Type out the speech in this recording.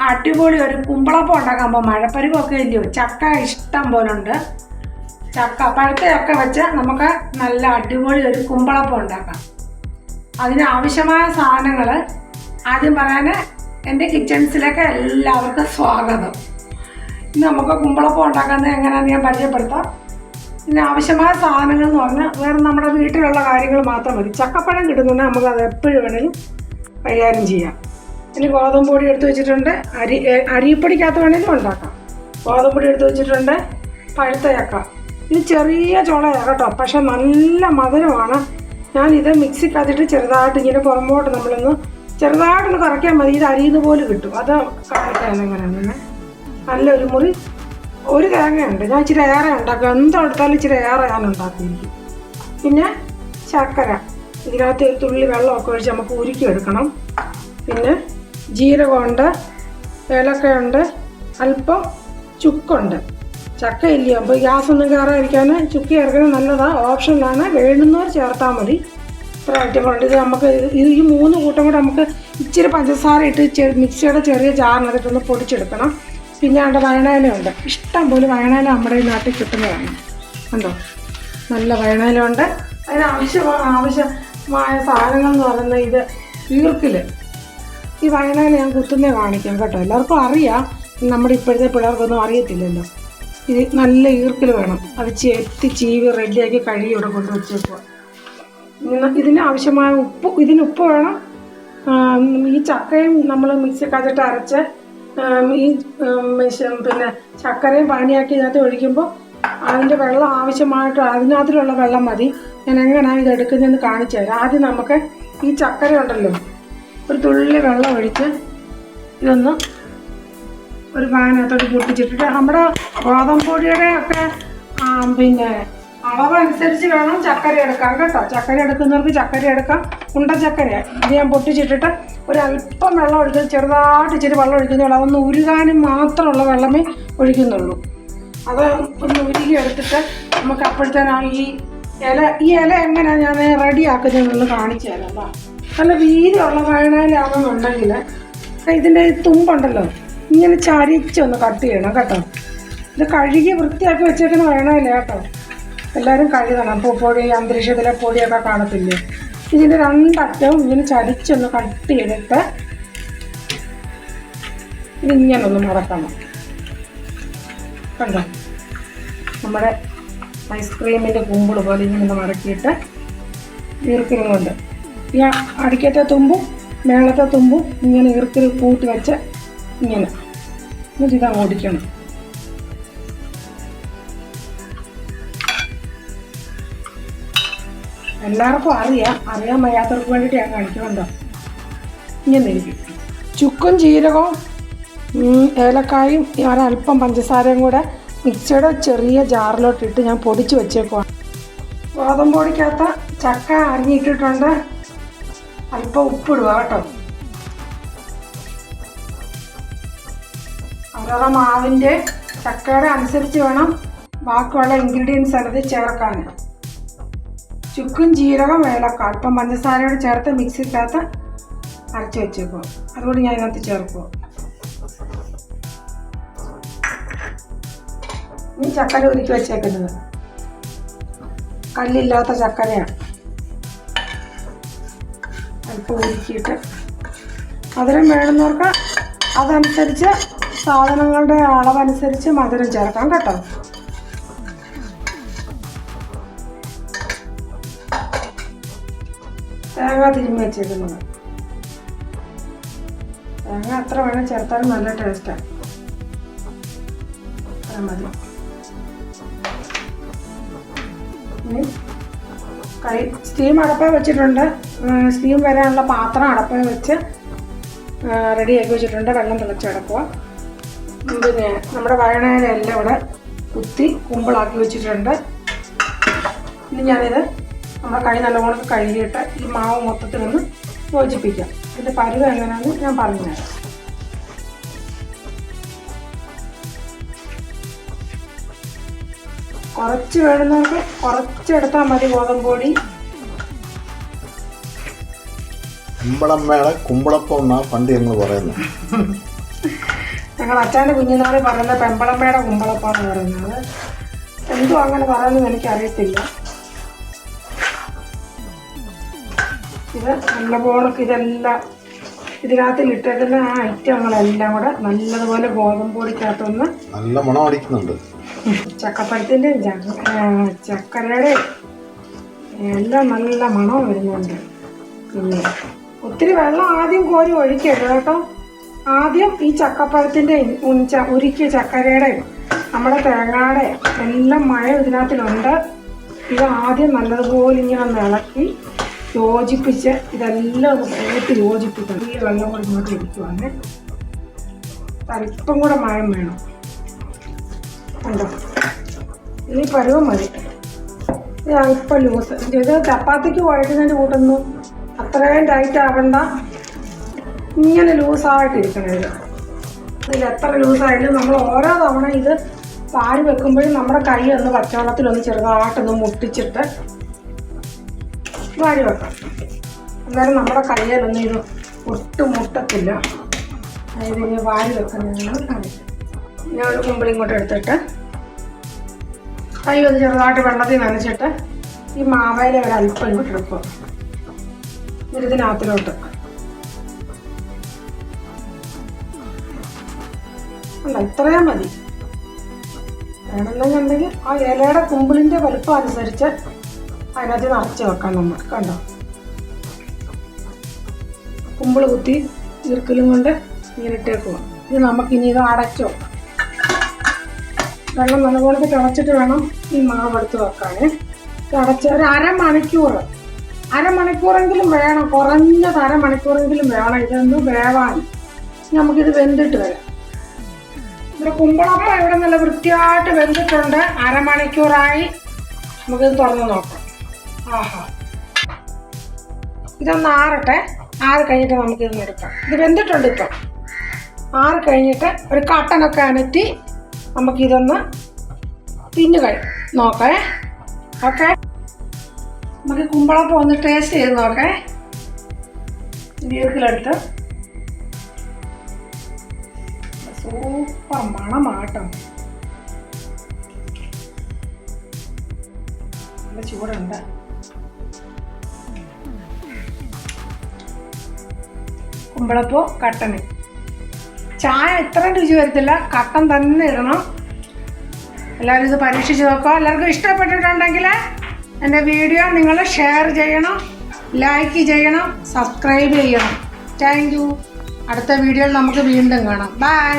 അടിപൊളി ഒരു കുമ്പളപ്പം ഉണ്ടാക്കാൻ മഴപ്പരിവൊക്കെ ഇല്ലയോ? ചക്ക ഇഷ്ടം പോലെ ഉണ്ട്. ചക്ക പഴുത്ത വെച്ച് നമുക്ക് നല്ല അടിപൊളി ഒരു കുമ്പളപ്പം ഉണ്ടാക്കാം. അതിന് ആവശ്യമായ സാധനങ്ങൾ ആദ്യം പറയാൻ എന്റെ കിച്ചൺസിലേക്ക് എല്ലാവർക്കും സ്വാഗതം. ഇന്ന് നമുക്ക് കുമ്പളപ്പം ഉണ്ടാക്കുന്നത് എങ്ങനെയാണെന്ന് ഞാൻ പരിചയപ്പെടുത്താം. ഇതിന് ആവശ്യമായ സാധനങ്ങൾ എന്ന് പറഞ്ഞാൽ വേറെ നമ്മുടെ വീട്ടിലുള്ള കാര്യങ്ങൾ മാത്രം മതി. ചക്കപ്പഴം കിട്ടുന്നുണ്ടെങ്കിൽ നമുക്കത് എപ്പോഴും വേണമെങ്കിലും കൈകാര്യം ചെയ്യാം. ഇനി ഗോതമ്പ് പൊടി എടുത്ത് വെച്ചിട്ടുണ്ട്. അരി അരിപ്പൊടിക്കകത്ത് വേണമെങ്കിലും ഉണ്ടാക്കാം. ഗോതമ്പ് പൊടി എടുത്ത് വെച്ചിട്ടുണ്ട്. പഴുത്ത ചക്ക ഇത് ചെറിയ ചുളയാണ് കേട്ടോ. പക്ഷെ നല്ല മധുരമാണ്. ഞാനിത് മിക്സി മിക്സിക്കകത്തിട്ട് ചെറുതായിട്ട് ഇങ്ങനെ പുറമ്പോട്ട് നമ്മളൊന്ന് ചെറുതായിട്ടൊന്ന് കുറയ്ക്കാൻ മതി. ഇത് അരിയുന്ന പോലെ കിട്ടും. അത് കാണിക്കാൻ നല്ല ഒരു മുറി. ഒരു തേങ്ങയുണ്ട്. ഞാൻ ഇച്ചിരി ഏറെ ഉണ്ടാക്കും. എന്തെടുത്താലും ഇച്ചിരി ഏറെ ഞാൻ ഉണ്ടാക്കിയിരിക്കും. പിന്നെ ശർക്കര. ഇതിനകത്ത് ഒരു തുള്ളി വെള്ളമൊക്കെ ഒഴിച്ച് നമുക്ക് ഉരുക്കി എടുക്കണം പിന്നെ ജീരകമുണ്ട് ഏലക്കയുണ്ട് അല്പം ചുക്കുണ്ട്. ചക്ക ഇല്ല അപ്പോൾ ഗ്യാസ് ഒന്നും കയറാതിരിക്കാൻ ചുക്ക് ചേർക്കുന്നത് നല്ലതാണ് ഓപ്ഷനിലാണ് വേണ്ടുന്നവർ ചേർത്താൽ മതി. ഇത്ര ഐറ്റങ്ങളുണ്ട്. ഇത് നമുക്ക് ഇത് ഈ മൂന്ന് കൂട്ടം കൂടെ നമുക്ക് ഇച്ചിരി പഞ്ചസാര ഇട്ട് മിക്സിയുടെ ചെറിയ ജാറിനകത്തൊന്ന് പൊടിച്ചെടുക്കണം. പിന്നെ അവിടെ വയണേലയുണ്ട് ഇഷ്ടം പോലെ വയണേല നമ്മുടെ ഈ നാട്ടിൽ കിട്ടുന്നതാണ്. കണ്ടോ? നല്ല വയണയിലുണ്ട് അതിന് ആവശ്യമായ ആവശ്യമായ സാധനങ്ങൾ എന്ന് പറയുന്നത് ഇത് ഈർക്കിൽ. ഈ വയനാട് ഞാൻ കുത്തുന്നേ കാണിക്കാം കേട്ടോ. എല്ലാവർക്കും അറിയാം. നമ്മുടെ ഇപ്പോഴത്തെ പിള്ളേർക്കൊന്നും അറിയത്തില്ലല്ലോ. ഇത് നല്ല ഈർക്കിൽ വേണം. അത് ചെത്തി ചീവി റെഡിയാക്കി കഴുകി ഇവിടെ കൊണ്ട് വെച്ചേക്കുക ഇതിന് ആവശ്യമായ ഉപ്പ് ഇതിന് ഉപ്പ് വേണം. ഈ ചക്കയും നമ്മൾ മിക്സി കതിട്ട് അരച്ച് ഈ പിന്നെ ചക്കരയും പാനിയാക്കി ഇതിനകത്ത് ഒഴിക്കുമ്പോൾ അതിന്റെ വെള്ളം ആവശ്യമായിട്ട് അതിനകത്തിലുള്ള വെള്ളം മതി. ഞാൻ എങ്ങനെയാണ് ഇത് എടുക്കുന്നതെന്ന് കാണിച്ചു തരാം. ആദ്യം നമുക്ക് ഈ ചക്കര ഉണ്ടല്ലോ ഒരു തുള്ളി വെള്ളം ഒഴിച്ച് ഇതൊന്ന് ഒരു പാനകത്തോട്ട് പൊട്ടിച്ചിട്ടിട്ട് നമ്മുടെ ഗോതമ്പ് പൊടിയുടെ ഒക്കെ പിന്നെ അളവനുസരിച്ച് വേണം ചക്കര എടുക്കാൻ കേട്ടോ. ചക്കര എടുക്കുന്നവർക്ക് ചക്കര എടുക്കാം. ഉണ്ട ചക്കര ഇത് ഞാൻ പൊട്ടിച്ചിട്ടിട്ട് ഒരു അല്പം വെള്ളം ഒഴിക്കുന്നത് ചെറുതായിട്ട് ഇച്ചിരി വെള്ളം ഒഴിക്കുന്നുള്ളൂ അതൊന്ന് ഉരുകാനും മാത്രമുള്ള വെള്ളമേ ഒഴിക്കുന്നുള്ളൂ. അത് ഒന്ന് ഉരുകി എടുത്തിട്ട് നമുക്ക് അപ്പോഴത്തേനാണ് ഈ ഇല ഈ ഇല എങ്ങനെയാണ് ഞാൻ റെഡി ആക്കുന്നതെന്നൊന്ന് കാണിച്ചു തരാം. നല്ല വീതിയുള്ള വയനാലാണെന്നുണ്ടെങ്കിൽ ഇതിന്റെ തുമ്പുണ്ടല്ലോ ഇങ്ങനെ ചരിച്ചൊന്ന് കട്ട് ചെയ്യണം കേട്ടോ. ഇത് കഴുകി വൃത്തിയാക്കി വെച്ചേക്കുന്ന വയണയില്ല കേട്ടോ. എല്ലാവരും കഴുകണം. അപ്പോൾ പൊടി അന്തരീക്ഷത്തിലെ പൊടിയൊക്കെ കാണത്തില്ലേ? ഇതിന്റെ രണ്ടറ്റവും ഇങ്ങനെ ചരിച്ചൊന്ന് കട്ട് ചെയ്തിട്ട് ഇതിങ്ങനെ ഒന്ന് മടക്കണം കണ്ടോ? നമ്മുടെ ഐസ്ക്രീമിന്റെ കുമ്പിൾ പോലെ ഇങ്ങനെ മടക്കിയിട്ട് ഈർക്കിലും ഈ അടിക്കത്തെ തുമ്പും മേളത്തെ തുമ്പും ഇങ്ങനെ ഇറുക്കിൽ കൂട്ടി വെച്ച് ഇങ്ങനെ. എന്നിട്ട് ഇതങ്ങ് ഓടിക്കണം. എല്ലാവർക്കും അറിയാം അറിയാൻ വയ്യാത്തവർക്ക് വേണ്ടിയിട്ട് ഞാൻ കാണിക്കുന്നുണ്ടോ? ഇങ്ങനെ ഇരിക്കും. ചുക്കും ജീരകവും ഏലക്കായും ഒരൽപ്പം പഞ്ചസാരയും കൂടെ മിക്സിയുടെ ചെറിയ ജാറിലോട്ടിട്ട് ഞാൻ പൊടിച്ച് വെച്ചേക്കുവാണ് ഗോതമ്പ് പൊടിക്കാത്ത ചക്ക അരിഞ്ഞിട്ടിട്ടുണ്ട്. അല്പം ഉപ്പിടുക കേട്ടോ. അവരവരുടെ മാവിന്റെ ചക്കയുടെ അനുസരിച്ച് വേണം ബാക്കിയുള്ള ഇൻഗ്രീഡിയൻസ് അതിൽ ചേർക്കാൻ ചുക്കും ജീരകം ഏലക്ക അല്പം പഞ്ചസാരയോട് ചേർത്ത് മിക്സിക്കകത്ത് അരച്ച് വെച്ചേക്കും അതുകൊണ്ട് ഞാൻ ഇതിനകത്ത് ചേർക്കുക ഈ ചക്കര ഉരുക്കി വെച്ചേക്കുന്നത്. കല്ലില്ലാത്ത ചക്കരയാണ് അല്പം ഉരുക്കിയിട്ട് മധുരം വേണമെന്നവർക്ക് അതനുസരിച്ച് സാധനങ്ങളുടെ അളവനുസരിച്ച് മധുരം ചേർക്കാം കേട്ടോ. തേങ്ങ തിരുമ്മി വെച്ചേക്കുന്നത്. തേങ്ങ എത്ര വേണം ചേർത്താലും നല്ല ടേസ്റ്റാണ് അത്ര മതി. കൈ സ്റ്റീം അടപ്പേ വെച്ചിട്ടുണ്ട്. സ്റ്റീം വരാനുള്ള പാത്രം അടപ്പേ വെച്ച് റെഡിയാക്കി വെച്ചിട്ടുണ്ട്. വെള്ളം തിളച്ചടക്കുക പിന്നെ നമ്മുടെ വയണയിലെല്ലാം ഇവിടെ കുത്തി കുമ്പിളാക്കി വെച്ചിട്ടുണ്ട്. ഇനി ഞാനിത് നമ്മുടെ കൈ നല്ലവണ്ണം കഴുകിയിട്ട് ഈ മാവ് മൊത്തത്തിൽ ഒന്ന് യോജിപ്പിക്കാം. ഇതിന്റെ പരുവ് എങ്ങനെയാണെന്ന് ഞാൻ പറഞ്ഞുതരാം. കുറച്ച് വേണമെന്നവർക്ക് കുറച്ചെടുത്താൽ മതി ഗോതമ്പ് പൊടി. കുമ്പളമ്മയുടെ കുമ്പളപ്പം എന്നാ പണ്ട് ഞങ്ങൾ പറയുന്നത്. ഞങ്ങൾ അച്ഛന്റെ കുഞ്ഞുനാളിൽ പറയുന്ന പെമ്പളമ്മയുടെ കുമ്പളപ്പാന്ന് പറയുന്നത്. എന്തോ അങ്ങനെ പറയുന്നത് എനിക്കറിയത്തില്ല. ഇത് നല്ലപോലെ ഇതെല്ലാം ഇതിനകത്ത് ഇട്ടേക്കുന്ന ആ ഐറ്റങ്ങളെല്ലാം കൂടെ നല്ലതുപോലെ ഗോതമ്പ് പൊടിക്കകത്തൊന്ന് നല്ല മണം അടിക്കുന്നുണ്ട്. ചക്കപ്പഴത്തിന്റെയും ചക്കരയുടെ എല്ലാം നല്ല മണം വരുന്നുണ്ട്. പിന്നെ ഒത്തിരി വെള്ളം ആദ്യം കോരി ഒഴിക്കരുത് കേട്ടോ. ആദ്യം ഈ ചക്കപ്പഴത്തിന്റെയും ഉഞ്ച ഉരുക്കിയ ചക്കരയുടെയും നമ്മുടെ തേങ്ങയുടെ എല്ലാം മഴ ഇതിനകത്തിലുണ്ട്. ഇത് ആദ്യം നല്ലതുപോലെ ഇങ്ങനെ ഒന്ന് ഇളക്കി യോജിപ്പിച്ച് ഇതെല്ലാം ഒന്ന് കൂട്ടി യോജിപ്പിക്കണം. ഈ വെള്ളം കൂടി ഇങ്ങോട്ട് ഇരിക്കുവാണ് അല്പം കൂടെ മഴം വേണം. ഉണ്ടോ ഈ പരുവം മതി. ഇത് അല്പം ലൂസ് ഇത് ചപ്പാത്തിക്ക് കുഴക്കുന്നതിന്റെ കൂട്ടൊന്നും അത്രയും ടൈറ്റ് ആവണ്ട. ഇങ്ങനെ ലൂസായിട്ടിരിക്കണം ഇത്. ഇതിൽ എത്ര ലൂസായാലും നമ്മൾ ഓരോ തവണ ഇത് പാൽ വെക്കുമ്പോഴും നമ്മുടെ കൈ ഒന്ന് പച്ചവെള്ളത്തിലൊന്ന് ചെറുതായിട്ടൊന്ന് മുട്ടിച്ചിട്ട് വാരി വെക്കാം. അന്നേരം നമ്മുടെ കയ്യിലൊന്നും ഇത് ഒട്ടും മുട്ടത്തില്ല അതായത് ഇനി വാരി വെക്കുന്നതാണ് കാണിക്കും. ഞാൻ ഒരു കുമ്പിളിങ്ങോട്ട് എടുത്തിട്ട് കൈ ഒന്ന് ചെറുതായിട്ട് വെള്ളത്തിൽ നനച്ചിട്ട് ഈ മാവേല ഒരു അല്പം ഇങ്ങോട്ട് എടുക്കുക. ഇതിനകത്തിലോട്ട് അല്ല ഇത്രയും മതി. വേണമെന്നുണ്ടെങ്കിൽ ആ ഇലയുടെ കുമ്പിളിന്റെ വലുപ്പം അനുസരിച്ച് അതിനകത്ത് നിറച്ച് വെക്കാം നമ്മൾ. കണ്ടോ? കുമ്പിൾ കുത്തി ചെറുക്കലും കൊണ്ട് ഇങ്ങനെ ഇട്ടേക്കുക. ഇത് നമുക്കിനി ഇത് അടച്ചോ വെള്ളം നല്ലപോലെ തിളച്ചിട്ട് വേണം ഈ മാവ് എടുത്ത് വെക്കാൻ തിളച്ച് ഒരു അരമണിക്കൂർ. അരമണിക്കൂറെങ്കിലും വേണം. കുറഞ്ഞത് അരമണിക്കൂറെങ്കിലും വേണം. ഇതൊന്ന് വേവാൻ. നമുക്കിത് വെന്തിട്ട് വരാം. ഇവിടെ കുമ്പളപ്പം ഇവിടെ നല്ല വൃത്തിയായിട്ട് വെന്തിട്ടുണ്ട്. അരമണിക്കൂറായി. നമുക്കിത് തുറന്ന് നോക്കാം. ആഹാ. ഇതൊന്ന് ആറട്ടെ. ആറ് കഴിഞ്ഞിട്ട് നമുക്കിതൊന്ന് എടുക്കാം. ഇത് വെന്തിട്ടുണ്ട് ഇപ്പം. ആറ് കഴിഞ്ഞിട്ട് ഒരു കട്ടനൊക്കെ അനറ്റി നമുക്കിതൊന്ന് തിന്നു നോക്കേ. ഓക്കെ. നമുക്ക് കുമ്പളപ്പം ഒന്ന് ടേസ്റ്റ് ചെയ്ത് നോക്കേ. ദീർഘിലെടുത്ത് സൂപ്പർ മണമാട്ടോ. നല്ല ചൂടുണ്ട്. കുമ്പളപ്പോ കട്ടന്. ചായ ഇത്രയും രുചി വരത്തില്ല. കട്ടൻ തന്നെ ഇടണം. എല്ലാവരും ഇത് പരീക്ഷിച്ച് നോക്കുക. എല്ലാവർക്കും ഇഷ്ടപ്പെട്ടിട്ടുണ്ടെങ്കിൽ എന്റെ വീഡിയോ നിങ്ങൾ ഷെയർ ചെയ്യണം ലൈക്ക് ചെയ്യണം സബ്സ്ക്രൈബ് ചെയ്യണം. Thank you. അടുത്ത വീഡിയോയിൽ നമുക്ക് വീണ്ടും കാണാം. ബൈ.